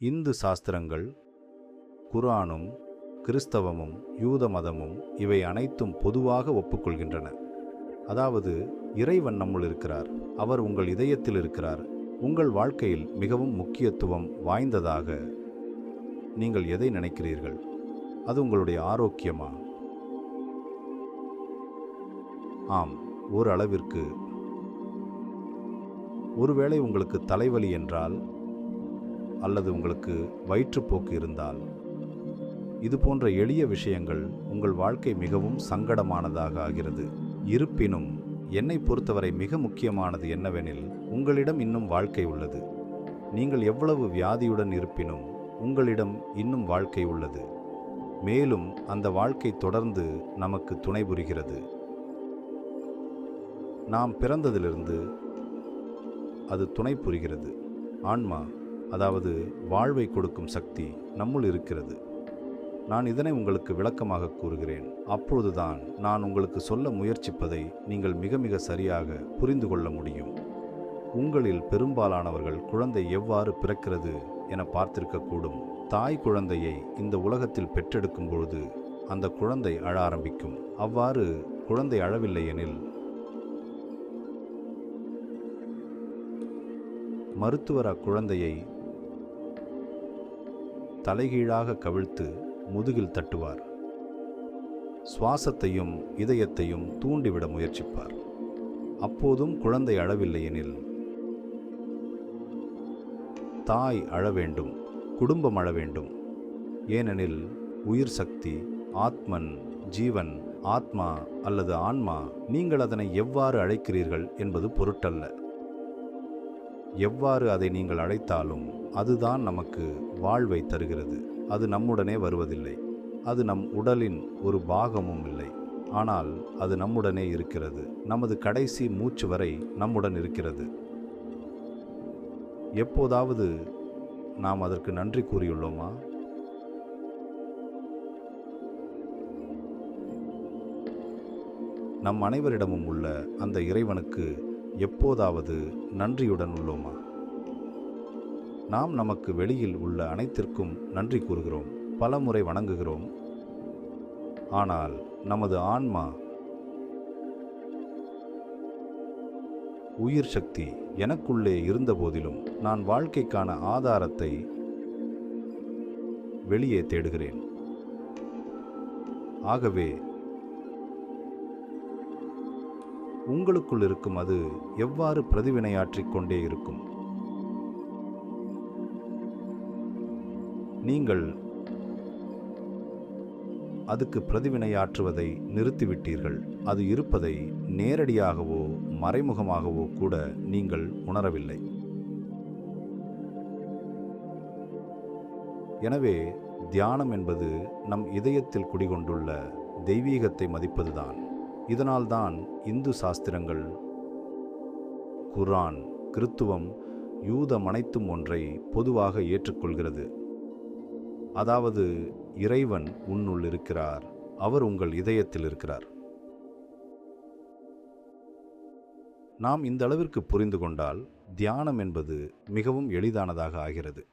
இந்து சாஸ்திரங்கள் குரானும் கிறிஸ்தவமும் யூத மதமும் இவை அனைத்தும் பொதுவாக ஒப்புக்கொள்கின்றன. அதாவது இறைவன் நம்முள் இருக்கிறார் அவர் உங்கள் இதயத்தில் இருக்கிறார் உங்கள் வாழ்க்கையில் மிகவும் முக்கியத்துவம் வாய்ந்ததாக நீங்கள் எதை நினைக்கிறீர்கள்? அது உங்களுடைய ஆரோக்கியமா? ஆம் ஓரளவிற்கு. ஒருவேளை உங்களுக்கு தலைவலி என்றால் அல்லது உங்களுக்கு வயிற்றுப்போக்கு இருந்தால். இது போன்ற எளிய விஷயங்கள் உங்கள் வாழ்க்கை மிகவும் சங்கடமானதாக ஆகிறது. இருப்பினும் என்னை பொறுத்தவரை மிக முக்கியமானது என்னவெனில் உங்களிடம் இன்னும் வாழ்க்கை உள்ளது. நீங்கள் எவ்வளவு வியாதியுடன் இருப்பினும் உங்களிடம் இன்னும் வாழ்க்கை உள்ளது. மேலும் அந்த வாழ்க்கை தொடர்ந்து நமக்கு துணை புரிகிறது. நாம் பிறந்ததிலிருந்து அது துணை புரிகிறது. ஆன்மா அதாவது வாழ்வை கொடுக்கும் சக்தி நம்முள் இருக்கிறது. நான் இதனை உங்களுக்கு விளக்கமாக கூறுகிறேன். அப்பொழுதுதான் நான் உங்களுக்கு சொல்ல முயற்சிப்பதை நீங்கள் மிக மிக சரியாக புரிந்து கொள்ள முடியும். உங்களில் பெரும்பாலானவர்கள் குழந்தை எவ்வாறு பிறக்கிறது என பார்த்திருக்கக்கூடும் தாய் குழந்தையை இந்த உலகத்தில் பெற்றெடுக்கும் பொழுது அந்த குழந்தை அழ ஆரம்பிக்கும். அவ்வாறு குழந்தை அழவில்லை எனில் மருத்துவர் அக்குழந்தையை தலைகீழாக கவிழ்த்து முதுகில் தட்டுவார். சுவாசத்தையும் இதயத்தையும் தூண்டிவிட முயற்சிப்பார். அப்போதும் குழந்தை அழவில்லை எனில் தாய் அழ வேண்டும் குடும்பம் அழ வேண்டும் ஏனெனில் உயிர் சக்தி ஆத்மன் ஜீவன் ஆத்மா அல்லது ஆன்மா நீங்கள் அதனை எவ்வாறு அழைக்கிறீர்கள் என்பது பொருட்டல்ல. எவ்வாறு அதை நீங்கள் அழைத்தாலும் அதுதான் நமக்கு வாழ்வை தருகிறது. அது நம்முடனே வருவதில்லை. அது நம் உடலின் ஒரு பாகமும் இல்லை. ஆனால் அது நம்முடனே இருக்கிறது. நமது கடைசி மூச்சு வரை நம்முடன் இருக்கிறது. எப்போதாவது நாம் அதற்கு நன்றி கூறியுள்ளோமா? நம் அனைவரிடமும் உள்ள அந்த இறைவனுக்கு எப்போதாவது நன்றியுடன் உள்ளோமா? நாம் நமக்கு வெளியில் உள்ள அனைத்திற்கும் நன்றி கூறுகிறோம் பலமுறை வணங்குகிறோம். ஆனால் நமது ஆன்மா உயிர் சக்தி எனக்குள்ளே இருந்தபோதிலும் நான் வாழ்க்கைக்கான ஆதாரத்தை வெளியே தேடுகிறேன். ஆகவே உங்களுக்குள் இருக்கும் அது எவ்வாறு பிரதிவினையாற்றிக் கொண்டே இருக்கும்? நீங்கள் அதுக்கு பிரதிவினையாற்றுவதை நிறுத்திவிட்டீர்கள். அது இருப்பதை நேரடியாகவோ மறைமுகமாகவோ கூட நீங்கள் உணரவில்லை. எனவே தியானம் என்பது நம் இதயத்தில் குடிகொண்டுள்ள தெய்வீகத்தை மதிப்பதுதான். இதனால்தான் இந்து சாஸ்திரங்கள் குரான் கிறித்துவம் யூதம் அனைத்தும் ஒன்றை பொதுவாக ஏற்றுக்கொள்கிறது. அதாவது இறைவன் உன்னுள் இருக்கிறார் அவர் உங்கள் இதயத்தில் இருக்கிறார். நாம் இந்த அளவிற்கு புரிந்து கொண்டால் தியானம் என்பது மிகவும் எளிதானதாக ஆகிறது.